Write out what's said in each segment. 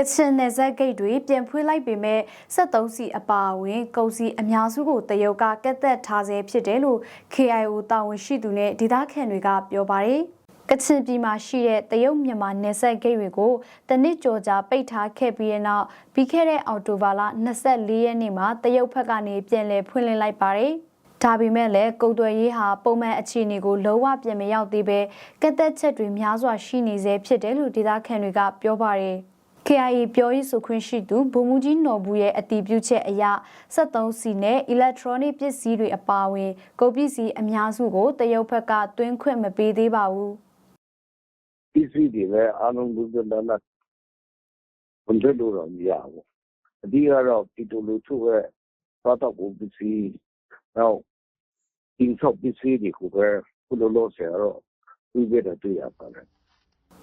ကချင်နယ်စပ်ဂိတ်တွေပြန်ဖွင့်လိုက်ပေမဲ့73စီအပါအဝင်ကုန်စီအများစုကိုတရုတ်ကကတ်သက်ထားဆဲဖြစ်တယ်လို့ KIO တာဝန်ရှိသူနဲ့ဒေသခံတွေကပြောပါတယ်။ကချင်ပြည်မှာရှိတဲ့တရုတ်မြန်မာနယ်စပ်ဂိတ်တွေကိုတနစ်ကြော်ကြာပိတ်ထားခဲ့ပြီးတဲ့နောက်ပြီးခဲ့တဲ့အောက်တိုဘာလ24ရက်နေ့မှာတရုတ်ဘက်ကနေပြန်လည်ဖွင့်လှစ်လိုက်ပါတယ်။ဒါပေမဲ့လည်းကုတ်သွယ်ရေးဟာပုံမှန်အခြေအနေကိုလုံးဝပြန်မရောက်သေးပဲကက်သက်ချက်တွေများစွာရှိနေသေးဖြစ်တယ်လို့ဒေသခံတွေကပြောပါတယ်။ KIA ပြောရေးဆိုခွင့်ရှိသူဗိုလ်မှူးကြီးနော်ဘူးရဲ့အတည်ပြုချက်အရ73စီနဲ့ electronic ပစ္စည်းတွေအပါအဝင်ကုန်ပစ္စည်းအများစုကိုတရုတ်ဘက်ကတွင်းခွင့်မပေးသေးပါဘူးပစ္စည်းတွေလည်းအားလုံးလူတွေလည်းဝန်ထမ်းတို့တော့မရဘူးအဓိကတော့ပြည်သူလူထုရဲ့သွားတော့ပစ္စည်းတော့ဒီဆော့ပစ္စည်းတွေကိုပဲခုလိုလို့ဆရာတော့ပြီးပြတဲ့တွေ့ရပါတယ်။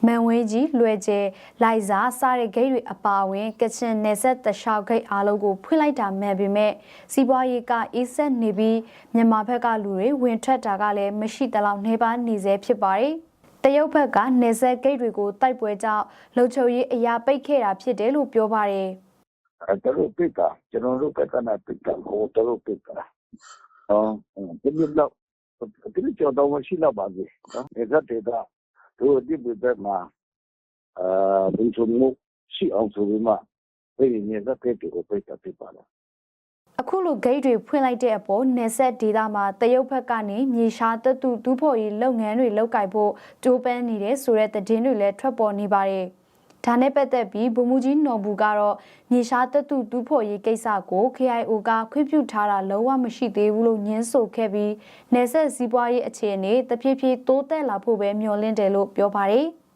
မန်ဝေးကြီးလွယ်ကျဲလိုက်စားစတဲ့ဂိတ်တွေအပါအဝင်ကချင်နယ်စပ်တလျှောက်ဂိတ်အားလုံးကိုဖွင့်လိုက်တာမှန်ပေမဲ့စီးပွားရေးကအေးဆက်နေပြီးမြန်မာဘက်ကလူတွေဝင်ထွက်တာကလည်းမရှိတလောက်နေပါနေစေဖြစ်ပါတယ်။တရုတ်ဘက်ကနယ်စပ်ဂိတ်တွေကိုတိုက်ပွဲကြောင့်လုံခြုံရေးအရာပိတ်ခဲ့တာဖြစ်တယ်လို့ပြောပါတယ်။အဲတို့ပိတ်တာကျွန်တော်တို့ကကနာပိတ်တာဟိုတို့ပိတ်တာအော်ဒီလိုတော့ဒီလိုကြောတော့မရှိတော့ပါဘူးနော်ဒီကတေ တာတို့ဒီဘက်မှာအာဘယ်လိုမျိုးရှိအောင်ဆိုပြီးမှပြည်နေသက်တဲ့ကိုပိတ်တာပြပါလားအခုလိုဂိတ်တွေဖွင့်လိုက်တဲ့အပေါ်နယ်ဆက်ဒေသမှာတရုတ်ဘက်ကနေမြေရှားတတုဒူးဖို့ရေးလုပ်ငန်းတွေလုပ်ကိုင်ဖို့ကြိုးပမ်းနေတဲ့ဆိုတဲ့သတင်းတွေလည်းထွက်ပေါ်နေပါတယ်။ ဒါနဲ့ပတ်သက်ပြီးဗိုလ်မှူးကြီးနော်ဘူးကတော့မြေရှားတတုဒူးဖို့ရေးကိစ္စကို KIO ကခွင့်ပြုထားတာလုံးဝမရှိသေးဘူးလို့ညင်းဆိုခဲ့ပြီးနယ်ဆက်စည်းပွားရေးအခြေအနေတဖြည်းဖြည်းတိုးတက်လာဖို့ပဲမျှော်လင့်တယ်လို့ပြောပါတယ်။